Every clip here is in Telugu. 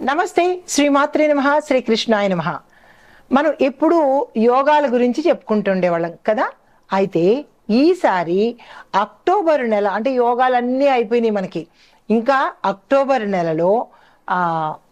నమస్తే శ్రీమాత్రే నమ శ్రీకృష్ణాయ నమ. మనం ఎప్పుడూ యోగాల గురించి చెప్పుకుంటుండేవాళ్ళం కదా? అయితే ఈసారి అక్టోబర్ నెల అంటే యోగాలన్నీ అయిపోయినాయి మనకి. ఇంకా అక్టోబర్ నెలలో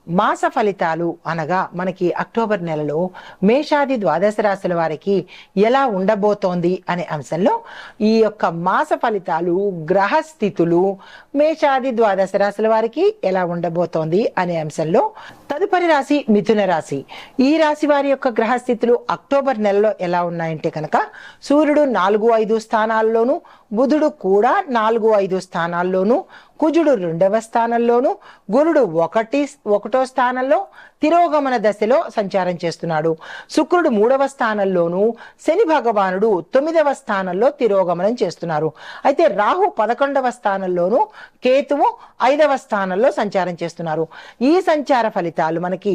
మాస ఫలితాలు అనగా మనకి అక్టోబర్ నెలలో మేషాది ద్వాదశ రాశుల వారికి ఎలా ఉండబోతోంది అనే అంశంలో ఈ యొక్క మాస ఫలితాలు గ్రహ స్థితులు మేషాది ద్వాదశ రాశుల వారికి ఎలా ఉండబోతోంది అనే అంశంలో తదుపరి రాశి మిథున రాశి. ఈ రాశి వారి యొక్క గ్రహ స్థితులు అక్టోబర్ నెలలో ఎలా ఉన్నాయంటే కనుక సూర్యుడు నాలుగు ఐదు స్థానాల్లోనూ బుధుడు కూడా నాలుగు ఐదు స్థానాల్లోనూ కుజుడు రెండవ స్థానంలోను గురుడు ఒకటి ఒకటో స్థానంలో తిరోగమన దశలో సంచారం చేస్తున్నాడు. శుక్రుడు మూడవ స్థానంలోను శని భగవానుడు తొమ్మిదవ స్థానంలో తిరోగమనం చేస్తున్నారు. అయితే రాహు పదకొండవ స్థానంలోను కేతువు ఐదవ స్థానంలో సంచారం చేస్తున్నారు. ఈ సంచార ఫలితాలు మనకి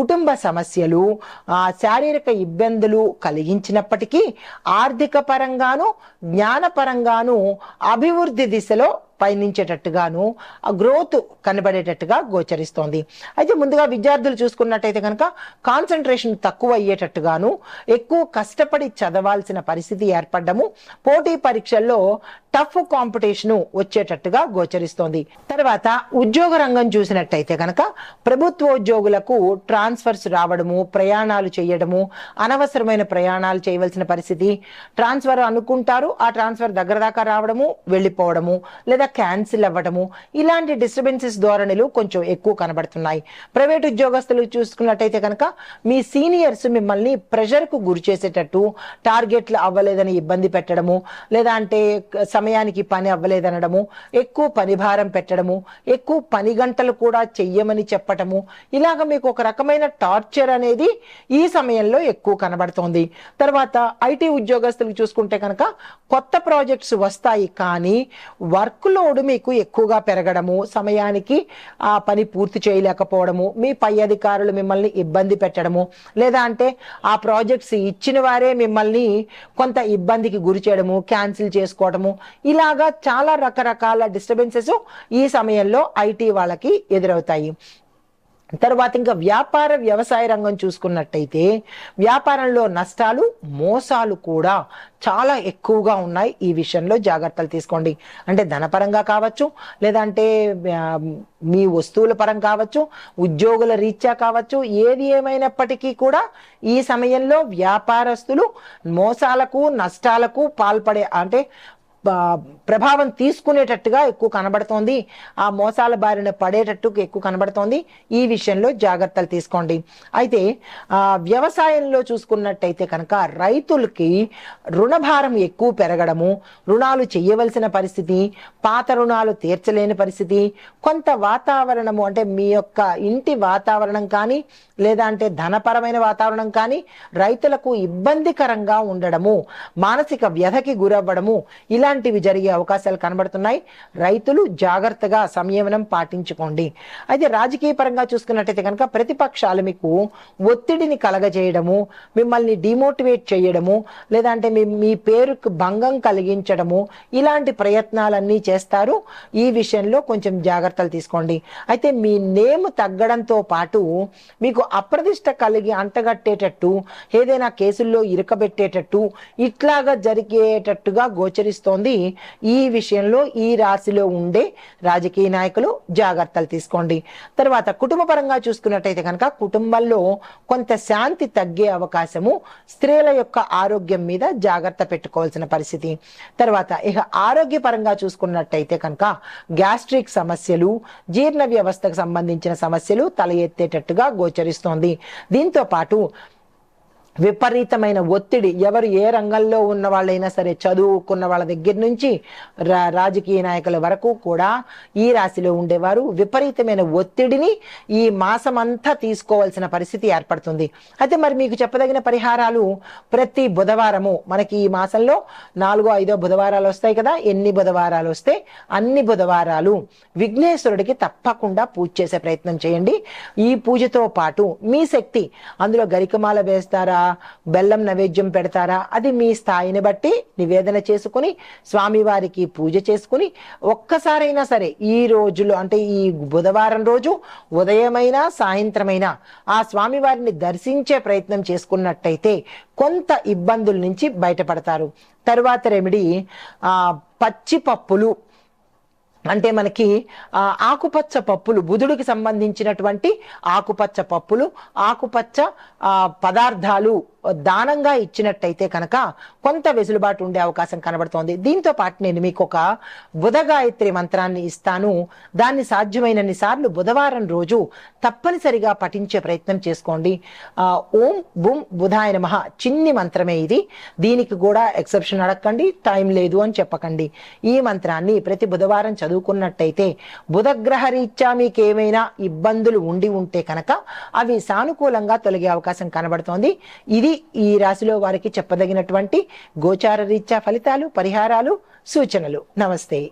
కుటుంబ సమస్యలు శారీరక ఇబ్బందులు కలిగించినప్పటికీ ఆర్థిక పరంగాను జ్ఞానపరంగాను అభివృద్ధి దిశలో పయనించేటట్టుగాను ఆ గ్రోత్ కనబడేటట్టుగా గోచరిస్తోంది. అయితే ముందుగా విద్యార్థులు చూసుకున్నట్టయితే కనుక కాన్సన్ట్రేషన్ తక్కువ అయ్యేటట్టుగాను ఎక్కువ కష్టపడి చదవాల్సిన పరిస్థితి ఏర్పడము పోటీ పరీక్షల్లో టఫ్ కాంపిటీషన్ వచ్చేటట్టుగా గోచరిస్తోంది. తర్వాత ఉద్యోగ రంగం చూసినట్టయితే కనుక ప్రభుత్వ ఉద్యోగులకు ట్రాన్స్ఫర్స్ రావడము ప్రయాణాలు చేయడము అనవసరమైన ప్రయాణాలు చేయవలసిన పరిస్థితి. ట్రాన్స్ఫర్ అనుకుంటారు ఆ ట్రాన్స్ఫర్ దగ్గర దాకా రావడము వెళ్ళిపోవడము లేదా క్యాన్సిల్ అవ్వడము ఇలాంటి డిస్టర్బెన్సెస్ ధోరణులు కొంచెం ఎక్కువ కనబడుతున్నాయి. ప్రైవేట్ ఉద్యోగస్తులు చూసుకున్నట్టయితే కనుక మీ సీనియర్స్ మిమ్మల్ని ప్రెషర్కు గురి చేసేటట్టు టార్గెట్లు అవ్వలేదని ఇబ్బంది పెట్టడము లేదా అంటే సమయానికి పని అవ్వలేదనడము ఎక్కువ పని భారం పెట్టడము ఎక్కువ పని గంటలు కూడా చెయ్యమని చెప్పటము ఇలాగ మీకు ఒక రకమైన టార్చర్ అనేది ఈ సమయంలో ఎక్కువ కనబడుతోంది. తర్వాత ఐటీ ఉద్యోగస్తులు చూసుకుంటే కనుక కొత్త ప్రాజెక్ట్స్ వస్తాయి కానీ వర్క్లో లోడ్ మీకు ఎక్కువగా పెరగడము సమయానికి ఆ పని పూర్తి చేయలేకపోవడము మీ పై అధికారులు మిమ్మల్ని ఇబ్బంది పెట్టడము లేదా అంటే ఆ ప్రాజెక్ట్స్ ఇచ్చిన వారే మిమ్మల్ని కొంత ఇబ్బందికి గురి చేయడము క్యాన్సిల్ చేసుకోవడము ఇలాగా చాలా రకరకాల డిస్టర్బెన్సెస్ ఈ సమయంలో ఐటీ వాళ్ళకి ఎదురవుతాయి. తర్వాత ఇంకా వ్యాపార వ్యవసాయ రంగం చూసుకున్నట్టయితే వ్యాపారంలో నష్టాలు మోసాలు కూడా చాలా ఎక్కువగా ఉన్నాయి ఈ విషయంలో జాగ్రత్తలు తీసుకోండి. అంటే ధనపరంగా కావచ్చు లేదంటే మీ వస్తువుల పరం కావచ్చు ఉద్యోగుల రీత్యా కావచ్చు ఏది ఏమైనప్పటికీ కూడా ఈ సమయంలో వ్యాపారస్తులు మోసాలకు నష్టాలకు పాల్పడే అంటే ప్రభావం తీసుకునేటట్టుగా ఎక్కువ కనబడుతోంది. ఆ మోసాల బారిన పడేటట్టు ఎక్కువ కనబడుతోంది. ఈ విషయంలో జాగ్రత్తలు తీసుకోండి. అయితే ఆ, వ్యవసాయంలో చూసుకున్నట్టయితే కనుక రైతులకి రుణభారం ఎక్కువ పెరగడము రుణాలు చేయవలసిన పరిస్థితి పాత రుణాలు తీర్చలేని పరిస్థితి కొంత వాతావరణము అంటే మీ యొక్క ఇంటి వాతావరణం కానీ లేదా అంటే ధనపరమైన వాతావరణం కానీ రైతులకు ఇబ్బందికరంగా ఉండడము మానసిక వ్యధకి గురవ్వడము ఇలా ఇలాంటివి జరిగే అవకాశాలు కనబడుతున్నాయి. రైతులు జాగ్రత్తగా సంయమనం పాటించుకోండి. అయితే రాజకీయ పరంగా చూసుకున్నట్టయితే కనుక ప్రతిపక్షాలు మీకు ఒత్తిడిని కలగజేయడము మిమ్మల్ని డిమోటివేట్ చేయడము లేదంటే మీ మీ పేరుకు భంగం కలిగించడము ఇలాంటి ప్రయత్నాలన్నీ చేస్తారు. ఈ విషయంలో కొంచెం జాగ్రత్తలు తీసుకోండి. అయితే మీ నేమ్ తగ్గడంతో పాటు మీకు అప్రదిష్ట కలిగి అంటగట్టేటట్టు ఏదైనా కేసుల్లో ఇరకబెట్టేటట్టు ఇట్లాగా జరిగేటట్టుగా గోచరిస్తోంది ఈ విషయంలో ఈ రాశిలో ఉండే రాజకీయ నాయకులు జాగ్రత్తలు తీసుకోండి. తర్వాత కుటుంబ పరంగా చూసుకున్నట్టయితే కనుక కుటుంబంలో కొంత శాంతి తగ్గే అవకాశము స్త్రీల యొక్క ఆరోగ్యం మీద జాగ్రత్త పెట్టుకోవాల్సిన పరిస్థితి. తర్వాత ఇక ఆరోగ్యపరంగా చూసుకున్నట్టయితే కనుక గ్యాస్ట్రిక్ సమస్యలు జీర్ణ వ్యవస్థకు సంబంధించిన సమస్యలు తల ఎత్తేటట్టుగా గోచరిస్తోంది. దీంతో పాటు విపరీతమైన ఒత్తిడి. ఎవరు ఏ రంగంలో ఉన్న వాళ్ళైనా సరే చదువుకున్న వాళ్ళ దగ్గర నుంచి రా రాజకీయ నాయకుల వరకు కూడా ఈ రాశిలో ఉండేవారు. విపరీతమైన ఒత్తిడిని ఈ మాసం అంతా తీసుకోవాల్సిన పరిస్థితి ఏర్పడుతుంది. అయితే మరి మీకు చెప్పదగిన పరిహారాలు ప్రతి బుధవారము. మనకి ఈ మాసంలో నాలుగో ఐదో బుధవారాలు వస్తాయి కదా. ఎన్ని బుధవారాలు వస్తే అన్ని బుధవారాలు విఘ్నేశ్వరుడికి తప్పకుండా పూజ చేసే ప్రయత్నం చేయండి. ఈ పూజతో పాటు మీ శక్తి. అందులో గరికమాల వేస్తారా? బెల్లం నైవేద్యం పెడతారా? అది మీ స్థాయిని బట్టి నివేదన చేసుకుని స్వామివారికి పూజ చేసుకుని ఒక్కసారైనా సరే ఈ రోజులో అంటే ఈ బుధవారం రోజు ఉదయమైనా సాయంత్రమైనా ఆ స్వామివారిని దర్శించే ప్రయత్నం చేసుకున్నట్టయితే కొంత ఇబ్బందుల నుంచి బయటపడతారు. తరువాత రెమిడి ఆ పచ్చి పప్పులు అంటే మనకి ఆకుపచ్చ పప్పులు బుధుడికి సంబంధించినటువంటి ఆకుపచ్చ పప్పులు ఆకుపచ్చ ఆ, పదార్థాలు దానంగా ఇచ్చినట్టయితే కనుక కొంత వెసులుబాటు ఉండే అవకాశం కనబడుతోంది. దీంతో పాటు నేను మీకు ఒక బుధగాయత్రి మంత్రాన్ని ఇస్తాను. దాన్ని సాధ్యమైనన్ని సార్లు బుధవారం రోజు తప్పనిసరిగా పఠించే ప్రయత్నం చేసుకోండి. ఓం బుం బుధాయ నమః చిన్ని మంత్రమే ఇది. దీనికి కూడా ఎక్సెప్షన్ అడగండి టైం లేదు అని చెప్పకండి. ఈ మంత్రాన్ని ప్రతి బుధవారం చదువు చదువుకున్నట్టయితే బుధగ్రహ రీత్యా మీకు ఏమైనా ఇబ్బందులు ఉండి ఉంటే కనుక అవి సానుకూలంగా తొలగే అవకాశం కనబడుతోంది. ఇది ఈ రాశిలో వారికి చెప్పదగినటువంటి గోచార రీత్యా ఫలితాలు పరిహారాలు సూచనలు. నమస్తే.